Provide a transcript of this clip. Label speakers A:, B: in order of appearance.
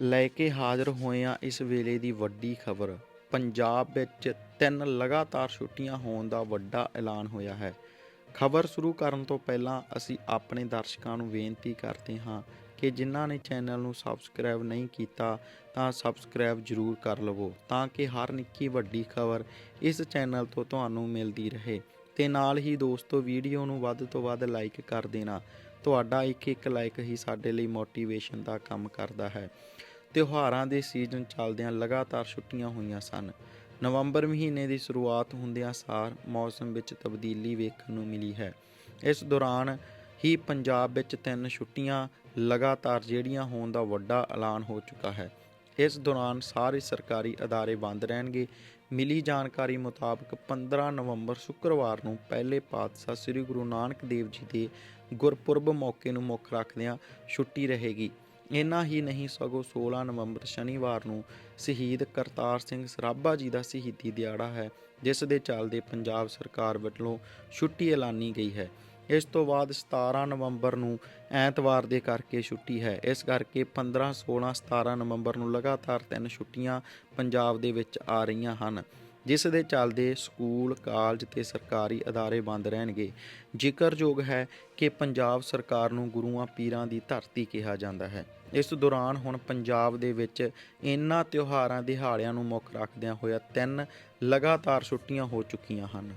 A: ਲੈ ਕੇ ਹਾਜ਼ਰ ਹੋਏ ਹਾਂ ਇਸ ਵੇਲੇ ਦੀ ਵੱਡੀ ਖਬਰ। ਪੰਜਾਬ ਵਿੱਚ ਤਿੰਨ ਲਗਾਤਾਰ ਛੁੱਟੀਆਂ ਹੋਣ ਦਾ ਵੱਡਾ ਐਲਾਨ ਹੋਇਆ ਹੈ। ਖਬਰ ਸ਼ੁਰੂ ਕਰਨ ਤੋਂ ਪਹਿਲਾਂ ਅਸੀਂ ਆਪਣੇ ਦਰਸ਼ਕਾਂ ਨੂੰ ਬੇਨਤੀ ਕਰਦੇ ਹਾਂ ਕਿ ਜਿਨ੍ਹਾਂ ਨੇ ਚੈਨਲ ਨੂੰ ਸਬਸਕ੍ਰਾਈਬ ਨਹੀਂ ਕੀਤਾ, ਤਾਂ ਸਬਸਕ੍ਰਾਈਬ ਜ਼ਰੂਰ ਕਰ ਲਵੋ, ਤਾਂ ਕਿ ਹਰ ਨਿੱਕੀ ਵੱਡੀ ਖਬਰ ਇਸ ਚੈਨਲ ਤੋਂ ਤੁਹਾਨੂੰ ਮਿਲਦੀ ਰਹੇ। ਤੇ ਨਾਲ ਹੀ ਦੋਸਤੋ, ਵੀਡੀਓ ਨੂੰ ਵੱਧ ਤੋਂ ਵੱਧ ਲਾਈਕ ਕਰ ਦੇਣਾ। ਤੁਹਾਡਾ ਇੱਕ ਇੱਕ ਲਾਈਕ ਹੀ ਸਾਡੇ ਲਈ ਮੋਟੀਵੇਸ਼ਨ ਦਾ ਕੰਮ ਕਰਦਾ ਹੈ। ਤਿਉਹਾਰਾਂ ਦੇ ਸੀਜ਼ਨ ਚੱਲਦਿਆਂ ਲਗਾਤਾਰ ਛੁੱਟੀਆਂ ਹੋਈਆਂ ਸਨ। ਨਵੰਬਰ ਮਹੀਨੇ ਦੀ ਸ਼ੁਰੂਆਤ ਹੁੰਦਿਆਂ ਸਾਰ ਮੌਸਮ ਵਿੱਚ ਤਬਦੀਲੀ ਵੇਖਣ ਨੂੰ ਮਿਲੀ ਹੈ। ਇਸ ਦੌਰਾਨ ਹੀ ਪੰਜਾਬ ਵਿੱਚ ਤਿੰਨ ਛੁੱਟੀਆਂ ਲਗਾਤਾਰ ਜਿਹੜੀਆਂ ਹੋਣ ਦਾ ਵੱਡਾ ਐਲਾਨ ਹੋ ਚੁੱਕਾ ਹੈ। ਇਸ ਦੌਰਾਨ ਸਾਰੇ ਸਰਕਾਰੀ ਅਦਾਰੇ ਬੰਦ ਰਹਿਣਗੇ। ਮਿਲੀ ਜਾਣਕਾਰੀ ਮੁਤਾਬਕ 15 ਨਵੰਬਰ ਸ਼ੁੱਕਰਵਾਰ ਨੂੰ ਪਹਿਲੇ ਪਾਤਸ਼ਾਹ ਸ੍ਰੀ ਗੁਰੂ ਨਾਨਕ ਦੇਵ ਜੀ ਦੇ ਗੁਰਪੁਰਬ ਮੌਕੇ ਨੂੰ ਮੁੱਖ ਰੱਖਦਿਆਂ ਛੁੱਟੀ ਰਹੇਗੀ। ਇੰਨਾ ਹੀ ਨਹੀਂ, ਸਗੋਂ 16 ਨਵੰਬਰ ਸ਼ਨੀਵਾਰ ਨੂੰ ਸ਼ਹੀਦ ਕਰਤਾਰ ਸਿੰਘ ਸਰਾਭਾ ਜੀ ਦਾ ਸ਼ਹੀਦੀ ਦਿਹਾੜਾ ਹੈ, ਜਿਸ ਦੇ ਚੱਲਦੇ ਪੰਜਾਬ ਸਰਕਾਰ ਵੱਲੋਂ ਛੁੱਟੀ ਐਲਾਨੀ ਗਈ ਹੈ। ਇਸ ਤੋਂ ਬਾਅਦ 17 ਨਵੰਬਰ ਨੂੰ ਐਤਵਾਰ ਦੇ ਕਰਕੇ ਛੁੱਟੀ ਹੈ। ਇਸ ਕਰਕੇ 15 16 17 ਨਵੰਬਰ ਨੂੰ ਲਗਾਤਾਰ ਤਿੰਨ ਛੁੱਟੀਆਂ ਪੰਜਾਬ ਦੇ ਵਿੱਚ ਆ ਰਹੀਆਂ ਹਨ। ਜਿਸ ਦੇ ਚੱਲਦੇ ਸਕੂਲ, ਕਾਲਜ ਤੇ ਸਰਕਾਰੀ ਅਦਾਰੇ ਬੰਦ ਰਹਿਣਗੇ। ਜ਼ਿਕਰਯੋਗ ਹੈ ਕਿ ਪੰਜਾਬ ਸਰਕਾਰ ਨੂੰ ਗੁਰੂਆਂ ਪੀਰਾਂ ਦੀ ਧਰਤੀ ਕਿਹਾ ਜਾਂਦਾ ਹੈ। ਇਸ ਦੌਰਾਨ ਹੁਣ ਪੰਜਾਬ ਦੇ ਵਿੱਚ ਇਨ੍ਹਾਂ ਤਿਉਹਾਰਾਂ ਦਿਹਾੜਿਆਂ ਨੂੰ ਮੁੱਖ ਰੱਖਦਿਆਂ ਹੋਇਆ ਤਿੰਨ ਲਗਾਤਾਰ ਛੁੱਟੀਆਂ ਹੋ ਚੁੱਕੀਆਂ ਹਨ।